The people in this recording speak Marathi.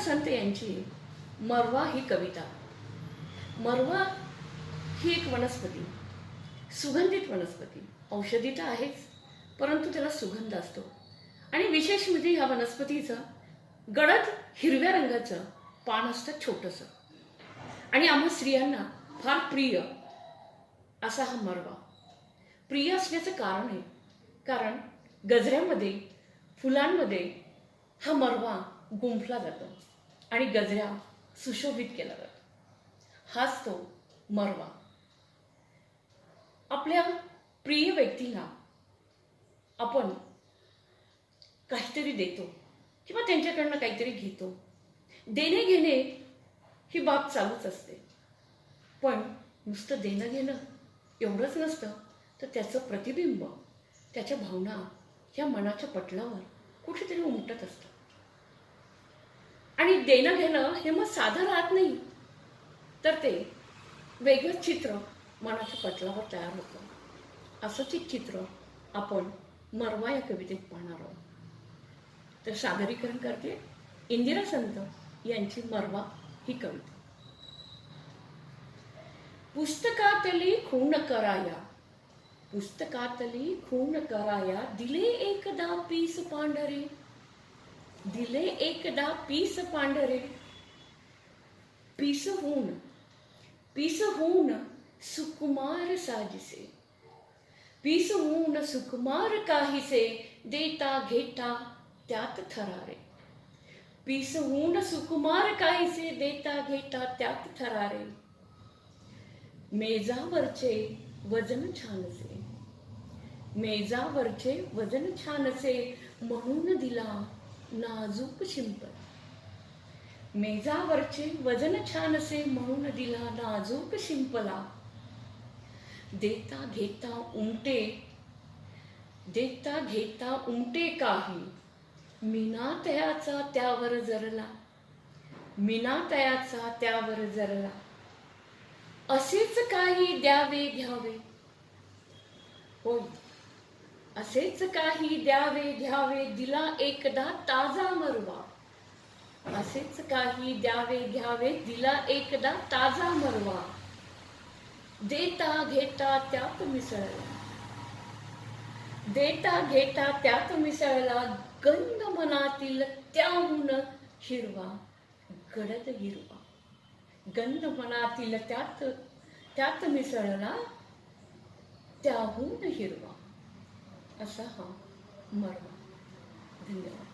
संत यांची मरवा ही कविता. मरवा ही एक वनस्पती सुगंधित वनस्पती. औषधी तर आहेच परंतु त्याला सुगंध असतो. आणि विशेष म्हणजे ह्या वनस्पतीचं गडद हिरव्या रंगाचं पान असतं छोटंसं. आणि आम्हा स्त्रियांना फार प्रिय असा हा मरवा. प्रिय असण्याचं कारण आहे कारण गजऱ्यामध्ये फुलांमध्ये हा मरवा गुंफला जातो. आणि गजऱ्या सुशोभित केला जातो. हाच तो मरवा. आपल्या प्रिय व्यक्तीला आपण काहीतरी देतो किंवा त्यांच्याकडनं काहीतरी घेतो. देणे घेणे ही बाब चालूच असते. पण नुसतं देणं घेणं एवढंच नसतं तर त्याचं प्रतिबिंब त्याच्या भावना ह्या मनाच्या पटलावर कुठेतरी उमटत असतं. आणि देणं घेणं हे मग साधं राहत नाही. तर ते वेगळंच चित्र मनाच्या पटलावर तयार होतं. असंच एक चित्र आपण मरवा या कवितेत पाहणार आहोत. तर सादरीकरण करते इंदिरा संत यांची मरवा ही कविता. पुस्तकातली खूण कराया पुस्तकातली खूण कराया दिले एकदा पीस पांढरे. दिले एकदा पीस पांढरे. पीस होऊन पीस होऊन सुकुमार साजिसे. पीस होऊन सुकुमार काहीसे देता घेता त्यात थरारे. पीस होऊन सुकुमार काहीसे देता घेता त्यात थरारे. मेजावरचे वजन छानसे. मेजावरचे वजन छानसे म्हणून दिला नाजूक शिंपल. मेजावरचे वजन छान असे म्हणून दिला नाजूक शिंपला. देता घेता उमटे देता घेता उमटे काही. मीना तयाचा त्यावर जरला मीना तयाचा त्यावर जरला. असेच काही द्यावे घ्यावे. होय. असेच काही द्यावे घ्यावे दिला एकदा ताजा मरवा. असेच काही द्यावे घ्यावे दिला एकदा ताजा मरवा. देता घेता त्यात मिसळला. देता घेता त्यात मिसळला गंध मनातील त्याहून हिरवा गडद हिरवा. गंध मनातील त्यात त्यात मिसळला त्याहून हिरवा. असा हा. मरवा धन्यवाद.